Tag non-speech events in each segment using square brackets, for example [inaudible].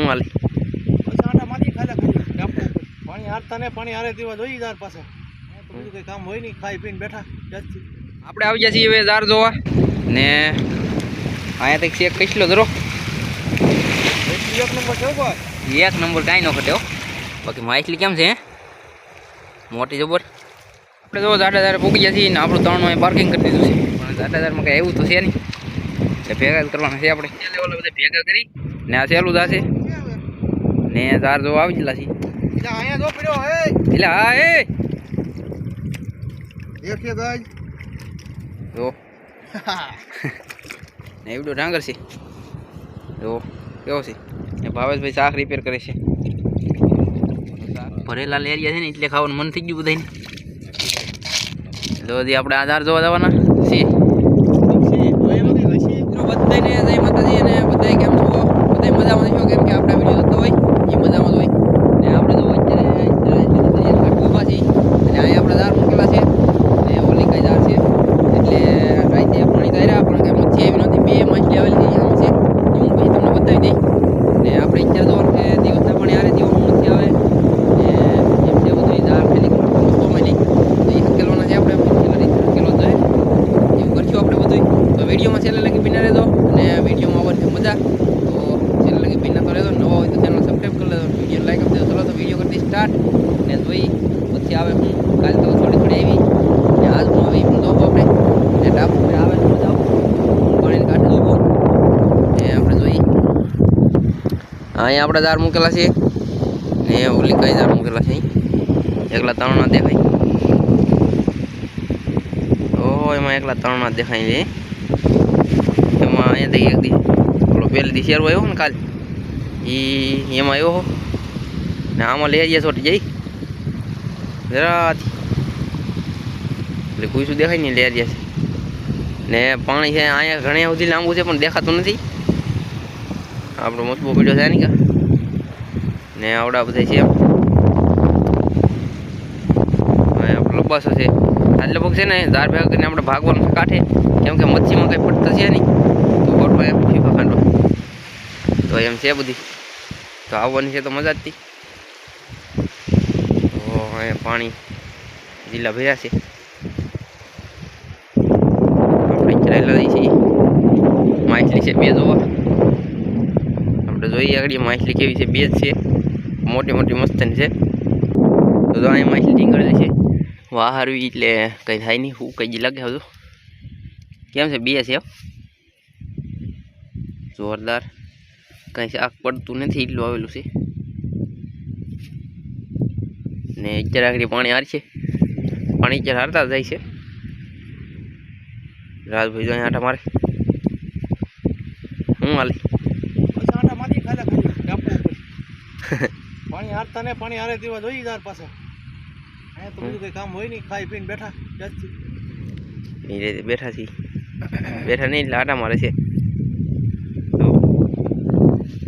હું હાલ. પછી આટા માટી ખાધા ખાલી. ડાપુ ઉપર. પાણી હારતા ને પાણી હારે તેવા જોઈ જાર પાસે હા, તો બીજું કઈ કામ હોય નહીં ખાઈ પીને બેઠા જાતથી. આપણે આવી ગયા છીએ હવે ઝાર જોવા. ને અહીંયા તક ચેક કઈ લો ધરો. એટલી એક નંબર છે ભાઈ. એક નંબર કાંઈ ન ઘટે હો. બાકી માછલી કેમ છે હે? મોટી જબર. આપણે જો જાડાદાર પૂગી ગયા છીએ ને આપણું ત્રણમાં પાર્કિંગ કરી દીધું છે. પણ જાડાદારમાં કંઈ એવું તો છે નહીં. એટલે ભેગા જ કરવાના છે આપણે. છેલ્લે ઓલા બધા ભેગા કરી. ને આ સહેલું જાશે ને તાર જોવા આવી જલા સી એટલે અહીંયા જો પડ્યો હે એટલે હા એ! દેખે છે જો. [laughs] ને એવડો ડાંગર છે. જો કેવો છે? એ ભાવેશભાઈ શાક રિપેર કરે છે. ભરેલા લેરિયા છે ને એટલે ખાવાનું મન થઈ ગયું બધાને તો હજી આપણે આધાર જોવા જવાના છીએ મિત્રો બધાને જય માતાજી અને બધાય કેમ છો બધાય મજામાં છો કેમ કે આપણા વીડિયો જોતા હોય એ મજામાં જ હોય ને આપણે તો અત્યારે અત્યારે ઊભા છીએ અને અહીંયા આપણે દાર મૂકેલા છે ને ઓલી કઈ દાર છે એટલે રાતે પાણી કર્યા પણ કઈ મચ્છી આવી નહોતી બે માછલી આવેલી છે આમ છે એ હું પછી તમને બતાવી દઈ ને આપણે અત્યારે જોવાનું કે દિવસના પાણી આરે દિવસ મચ્છી આવે ને એમ છે બધું ઈ દાર ફેલી મૂકવામાં લઈ તો એ હકેલવાના છે આપણે પેલા રીતે હકેલો જોઈએ એવું કરશું આપણે બધું તો વિડીયોમાં છેલ્લે લગી બિના રહેજો અને વિડીયોમાં આવવાની મજા તો છેલ્લે લગી બિના તો રહેજો નવા હોય તો ચેનલ સબસ્ક્રાઈબ કરી લેજો વીડિયો લાઈક આપી દેજો ચલો તો ને ધોઈ પછી આવે હું, કાલે તો થોડી થોડી આવી. ને આજ હું આવી, હું જોવો આપણે. ને ટાપુ આવે તો મજા પાણીને કાંઠે જોવો ને આપણે જોઈ. અહીંયા આપણે દાર મૂકેલા છે. ને ઓલી કઈ દાર મૂકેલા છે એકલા ત્રણ ના દેખાય. ઓ એમાં એકલા ત્રણ ના દેખાય છે. એમાં અહીંયાથી એક દી પેલી દી શેરવો આવ્યો ને કાલ? એ એમાં આવ્યો ને આમાં લઈ જઈએ છોટી જઈ. જરાથી. એટલે કુઈશું દેખાય નહીં, લઈ જશે ને પાણી છે, અહીંયા ઘણી સુધી લાંબુ છે, પણ દેખાતું નથી. આપણો મોટો પીડો છે ને ને આવડા બધા છે લંબાસો છે. આજ લગભગ છે ને દાર ભેગા કરીને આપણે ભાગવાનું છે કાંઠે. કેમ કે મચ્છીમાં કંઈ પડતા છે નહીં. તો ગોઠવા તો એમ છે બધી. તો આવવાની છે તો મજા જ હતી. અહીંયા પાણી જિલ્લા ભર્યા છે. માછલી છે બે જોવા. આપણે જોઈએ આગળ માછલી કેવી છે. બે છે. મોટી મોટી મસ્ત છે. તો અહીંયા માછલી ટીંગળેલી છે. વાહારવી એટલે કંઈ થાય નહીં. હું કંઈ લાગે હજુ. કેમ છે? બે છે? જોરદાર. કંઈ શાક પડતું નથી. એટલું આવેલું છે. ને આગળ પાણી હાર છે પાણી જરા હારતા જાય છે. રાજભાઈ જો આટા મારે. હું હાલે? [laughs] પાણી હારતા ને પાણી હારે તેવા જોઈએ તાર પાસે. અહીંયા તો બીજું કઈ કામ હોય નહીં. ખાઈ પીને બેઠા જાતથી. બેઠા છીએ. બેઠા નહીં મારે છે. તો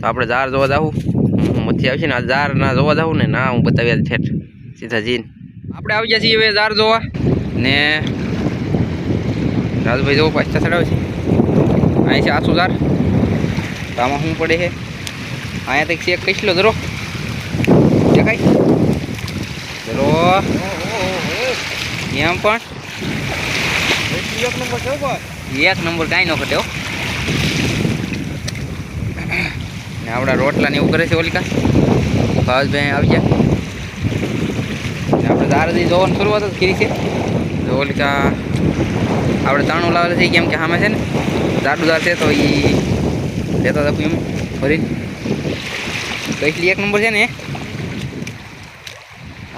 આપણે ઝાર જોવા જાવું મચ્છી આવશે ને આ ઝાર ના જોવા જાવું ને ના હું બતાવી ઠેઠ. સીધા જઈને આપણે આવી ગયા છીએ હવે ઝાર જોવા. ને રાજુભાઈ જવું પાછા ચડાવે છે. અહીં છે આસુ તો આમાં શું પડે છે? અહીંયા તક ચેક કઈ લો ધરો દેખાય? ધરો એમ પણ. એક નંબર છે ભાઈ એક નંબર કાંઈ ન ઘટે હો. ને આપણા રોટલા ને એવું કરે છે ઓલિકા. ભાવજભાઈ આવી ગયા. દારદી જોવાની શરૂઆત જ કરી છે. તો ઓલિકા આપણે તાણું લાવેલું છે, કેમ કે સામે છે ને દારૂદાર છે, તો એ લેતા હતા એમ ફરી. તો એક નંબર છે ને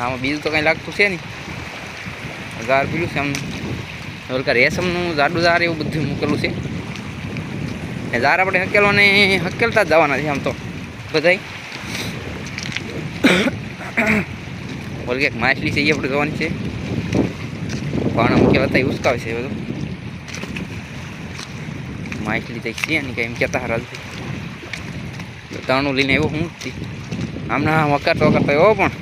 આમાં બીજું તો કંઈ લાગતું છે નહીં. ગાર પીલું છે આમ ઓલકા રેશમનું જાડું એવું બધું મૂકેલું છે. એ ઝાર આપણે હકેલો ને હકેલતા જ જવાના છે આમ તો. બધાય. ઓલ કે માછલી છે એ આપણે જોવાની છે. પાણા મૂકેલા હતા એ છે બધું. માછલી થઈ છે ને કંઈ એમ કહેતા હારા તાણું લઈને આવ્યો હું આમના વકારતો વકારતો એવો પણ.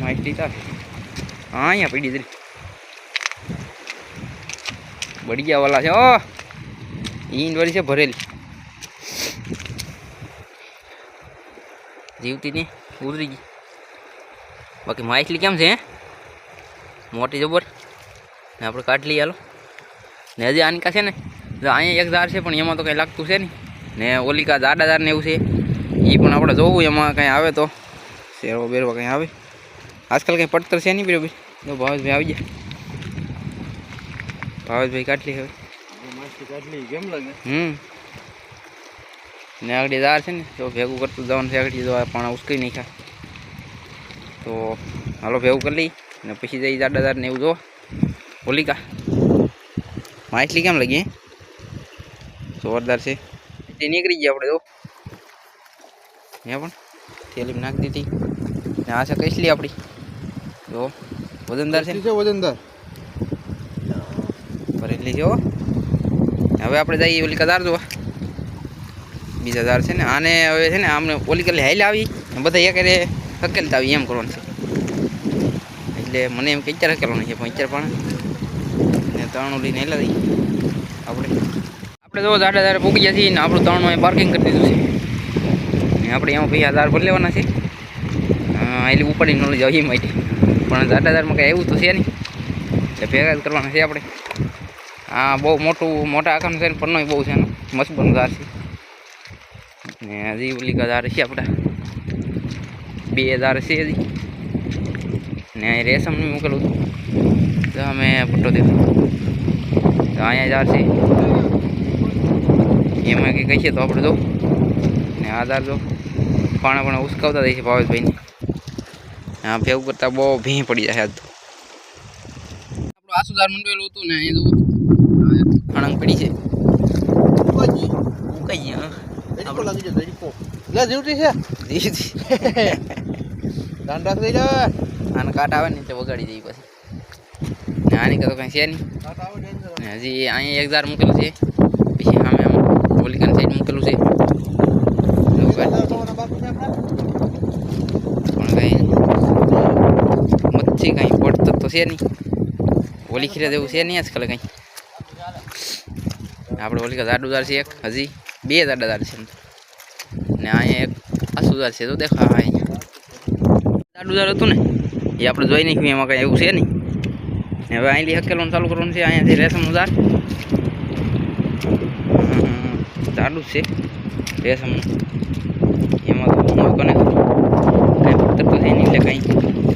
માછલી તા હા, અહીંયા પડી જરી બળિયા વાલા છે ઓ ઈંડ વાળી છે, ભરેલી. જીવતી નહીં, ઉતરી ગઈ. બાકી માછલી કેમ છે હે મોટી જબર ને આપણે કાઢી લઈએ હાલો ને હજી આની કા છે ને જો અહીંયા એક ઝાડ છે પણ એમાં તો કંઈ લાગતું છે નહીં ને ઓલી કા જાડા ઝાડ ને એવું છે એ પણ આપણે જોવું એમાં કંઈ આવે તો શેરવા બેરવા કંઈ આવે આજકાલ કંઈ પડતર છે નહીં બરાબર જો ભાવેશભાઈ આવી જાય ભાવેશભાઈ કાઢી હવે માછલી કાઢલી કેમ લાગે હમ ને આગળ ઝાડ છે ને તો ભેગું કરતું જવાનું છે આગળ જો આ પાણા ઉસકી નહીં ખા તો હાલો ભેવું કરી લઈ ને પછી જઈ દાદા ઝાડ ને એવું જો હોલિકા. માછલી કેમ લાગી જોરદાર છે. તે નીકળી ગયા આપણે જો હે પણ થેલી નાખી દીધી. ને આ છે કઈસલી આપણી. જો વજનદાર છે વજનદાર. ભરેલી છે હવે આપણે જઈએ ઓલી કદાર જોવા. બીજા દાર છે ને આને હવે છે ને આમને ઓલી કલી હાઈલ આવી. બધા એક હારે હકેલતા આવી એમ કરવાનું છે. એટલે મને એમ કે અત્યારે હકેલવાનું છે, પણ અત્યારે પણ ને ત્રણું લઈને દઈ આપણે આપણે તો દાડા દારે પૂકી ગયા છીએ ને આપણું ત્રણું અહીં પાર્કિંગ કરી દીધું છે. ને આપણે એમાં પૈસા દાર ભરી લેવાના છે. એટલે ઉપાડીને નોલેજ આવી માટે. પણ દાડા દારમાં કંઈ એવું તો છે નહીં. એટલે ભેગા જ કરવાના છે આપણે. આ બહુ મોટું, મોટા આકારનું છે ને પન્નો બહુ છે એનો. મસ્ત બનવું છે. ને હજી ઓલી ઝાડ છે આપણા. બે હજાર છે ને અહીં રેશમનું મોકલું હતું તો અમે ફોટો દીધો તો અહીંયા હજાર છે એમાં કંઈ કહીએ તો આપણે જો. ને આધાર જો. પાણા પણ ઉસકાવતા થઈ છે ભાવેશભાઈને. આ ભેવું કરતાં બહુ ભીં પડી જાય આજ તો. આપણું આસુદાર મંડળેલું હતું ને અહીં ખણંગ પડી છે. ગયા. તડકો લાગી જાય જીવતી છે? [laughs] ધ્યાન રાખ દઈ જા આને કાટ આવે ને તે વગાડી દઈ પછી ને આની તો કાંઈ છે નહીં કાંટા આવે danger. ને હજી અહીંયા એક ઝાડ મૂકેલું છે પછી સામે આમ ઓલિકાની સાઈડ મૂકેલું છે એવું કાંઈ તારા થવાના બાપુ છે આપણા? પણ કાંઈ મચ્છી કાંઈ પડતું તો છે નહીં ઓલી ખીરા જેવું છે નહીં આજકાલ કાંઈ આપણે ઓલી જાડું ઝાડ છે એક હજી બે જાડા ઝાડ છે એમ તો. ને અહીંયા એક આસુ ઝાડ છે તો દેખા હા અહીંયા જાડું ઝાડ હતું ને, એ આપણે જોઈ નાખ્યું, એમાં કાંઈ એવું છે નહીં. હવે અહીંથી હકેલવાનું ચાલુ કરવાનું છે, અહીંયાથી રેશમનું ઉધાર જ છે, રેશમ એમાં કોને કાંઈ પથ્થર તો છે નહીં, એટલે કંઈ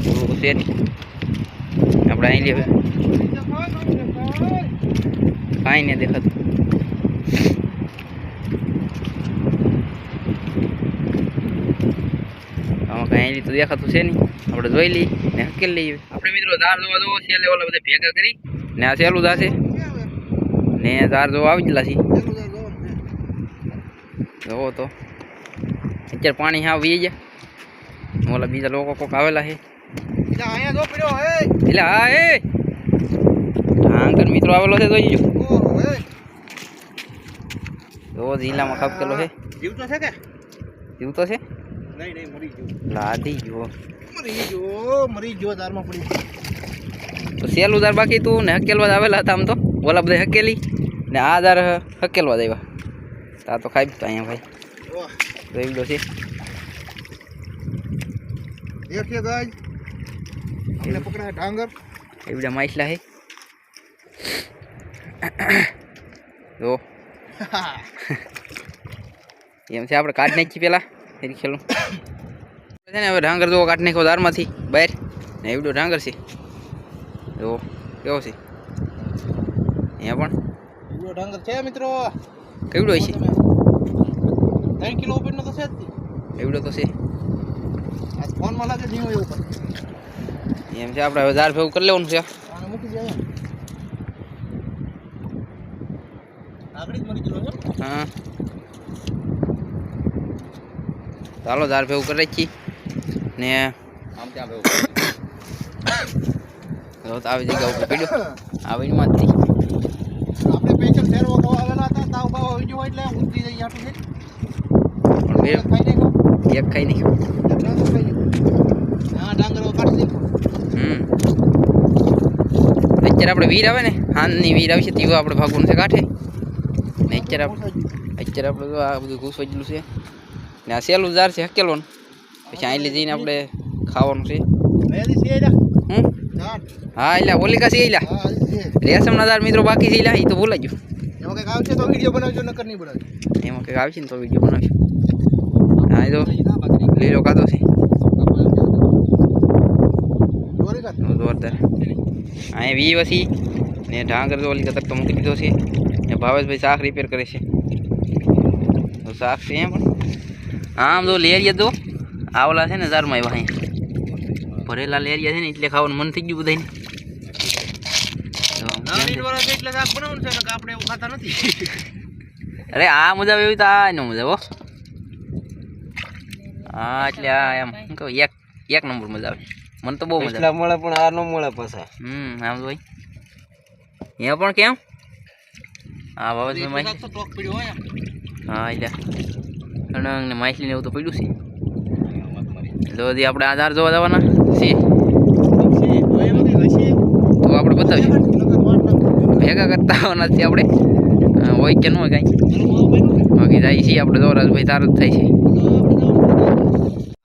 થોડું છે નહીં. આપણે અહીં હવે કાંઈ નહીં દેખાતું. અહીં તો દેખાતું છે નહીં. આપણે જોઈ લઈએ ને હકેલ લઈએ. આપણે મિત્રો ધાર જોવા જોવો છેલ્લે ઓલા બધા ભેગા કરી. ને આ સહેલું ધાર ને ધાર જોવા આવી ગયેલા છે જોવો તો. અત્યારે પાણી હા વી ગયા. ઓલા બીજા લોકો કોક આવેલા છે. એટલે હે. એ. ઢાંકર મિત્રો આવેલો છે જોઈ જો જિલ્લામાં ખાપકેલો છે. જીવતો છે કે? જીવતો છે? નહીં નહીં મરી ગયો. લાદી જો મરી ગયો મરી ગયો દારમાં પડી તો સેલું દાર બાકી તું ને હકેલવા જ આવેલા હતા આમ તો? ઓલા બધા હકેલી? ને આ દાર હકેલવા દેવા તા તો ખાઈ તો અહીંયા ભાઈ. જોઈ લો છે. દેખીએ ગાજ આપણે પકડા ડાંગર. એ બધા માછલા છે જો. [laughs] એમ છે આપણે કાઢ નાખીએ પેલા. એની ખેલું. ને હવે ડાંગર જોવો કાઢ નાખ્યો દારમાંથી બહાર. ને એવડો ડાંગર છે. જુઓ કેવો છે? અહીંયા પણ. એવડો ઢાંગર છે મિત્રો. કેવડો છે? ત્રણ કિલો ઉપરનો તો છે જ એવડો તો છે. આ ફોનમાં લાગે હોય એવું પણ. એમ છે આપણે હવે દાર ભેગું કરી લેવાનું છે. આને મૂકી દે આગળ જ મરી ગયો છે. હા ચાલો દાર ભેગું કરી રાખી ને આમ ત્યાં ભેગું તો આવી જગ્યા ઉપર પીડ્યો. આવીને માં જ આપણે પેશન્ટ ફેરવો ખાવા આવેલા હતા તાવ બાવ આવી ગયો એટલે ઊંઘી જઈ આટલું છે ખાઈ નહીં એક ખાઈ નહીં ખાઈ નહીં હા ડાંગર કાઢી હમ. અત્યારે આપણે વીર આવે ને હાનની વીર આવશે તેવું આપણે ભાગવાનું છે કાંઠે. ને અત્યારે આપણે અત્યારે આપણે તો આ બધું ઘૂસ વજેલું છે. ને આ સેલું જાર છે હકેલવાનું પછી અહીં જઈને આપણે ખાવાનું છે. એલા. હમ? હા એટલે ઓલિકા છે એટલે હા, ના દાર મિત્રો બાકી છે એટલે એ તો ભૂલાઈ ગયું. એમાં કંઈક આવશે તો વીડિયો બનાવજો નકર નહીં બનાવજો. એમાં કંઈક આવશે ને તો વીડિયો બનાવજો. હા એ તો લીલો છે. જોરદાર અહીંયા વી વસી. ને ઢાંગર તો ઓલી કતક તો મૂકી દીધો છે. ને ભાવેશભાઈ શાક રિપેર કરે છે. તો શાક છે એમ. પણ આમ તો લેરિયા તો. આ ઓલા છે ને ઝારમાં આવ્યા અહીંયા ભરેલા લેરિયા છે ને એટલે ખાવાનું મન થઈ ગયું બધાને [laughs] અરે આ મજા આવે એવી તો આ એનો મજા હો. હા એટલે આ એમ શું કહું એક એક નંબર મજા આવે. મને તો બહુ મજા મળે પણ આ ન મળે પાછા. હમ આમ તો ભાઈ અહીંયા પણ કેમ? હા બાબતભાઈ માહિતી તો ટોક પડ્યો હોય હા એટલે. કણંગ ને માછલી ને એવું તો પડ્યું છે. તો હજી આપણે આધાર જોવા જવાના છે તો આપણે બતાવીશું. ભેગા કરતા આવવાના છીએ આપણે. હોય કે ન હોય કાંઈ. બાકી જાય છીએ આપણે દોરાજ ભાઈ તાર જ થાય છે.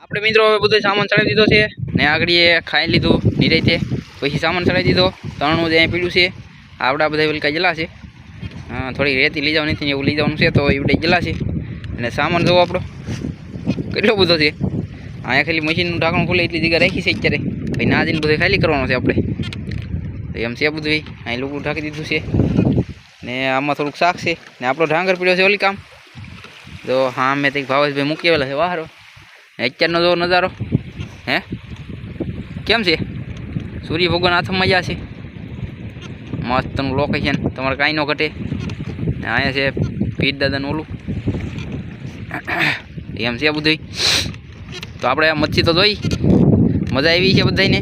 આપણે મિત્રો હવે બધો સામાન ચડાવી દીધો છે ને આગળ એ ખાઈ લીધું નિરાયતે. પછી સામાન ચડાવી દીધો. તણનું જે અહીં પીડ્યું છે આવડા બધા ઓલી કાંઈ જલા છે થોડી રેતી લઈ જવાની નથી એવું લઈ જવાનું છે તો એવડે જલા છે. અને સામાન જોવો આપણો. કેટલો બધો છે? અહીંયા ખાલી મશીનનું ઢાંકણું ખુલે એટલી જગ્યા રાખી છે અત્યારે. ભાઈ ના જઈને બધું ખાલી કરવાનો છે આપણે. તો એમ છે બધું અહીં લોકો ઢાંકી દીધું છે. ને આમાં થોડુંક શાક છે. ને આપણો ઢાંગર પીડ્યો છે ઓલી કામ. તો હા, મેં તે ભાવેશભાઈ મૂકી આવેલા છે વાહરો. અત્યારનો જો નજારો. હે? કેમ છે? સૂર્ય ભગવાન હાથમાં મજા છે. મસ્તનું લોકેશન તમારે કાંઈ ન ઘટે. અહીંયા છે પીર દાદાનું ઓલું. [coughs] એમ છે બધું તો આપણે મચ્છી તો જોઈ. મજા આવી છે બધાને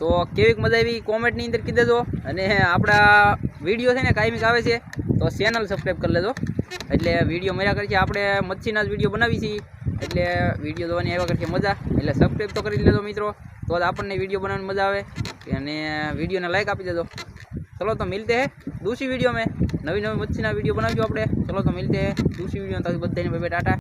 તો કેવીક મજા આવી કોમેન્ટની અંદર કીધી દેજો. અને આપણા વીડિયો છે ને કાયમિક આવે છે, તો ચેનલ સબસ્ક્રાઈબ કરી લેજો. એટલે વીડિયો મળ્યા કરે આપણે મચ્છીના જ વીડિયો બનાવી છીએ. એટલે વીડિયો જોવાની આવ્યા કરશે મજા. એટલે સબસ્ક્રાઈબ તો કરી લેજો મિત્રો. તો આપણને વીડિયો બનાવવાની મજા આવે. અને વિડીયોને લાઇક આપી દેજો. चलो तो मिलते हैं दूसरी वीडियो में नवी नवी मच्छी वीडियो बनाजो आप चलो तो मिलते हैं दूसरी वीडियो में तक बधाई ने बाय टाटा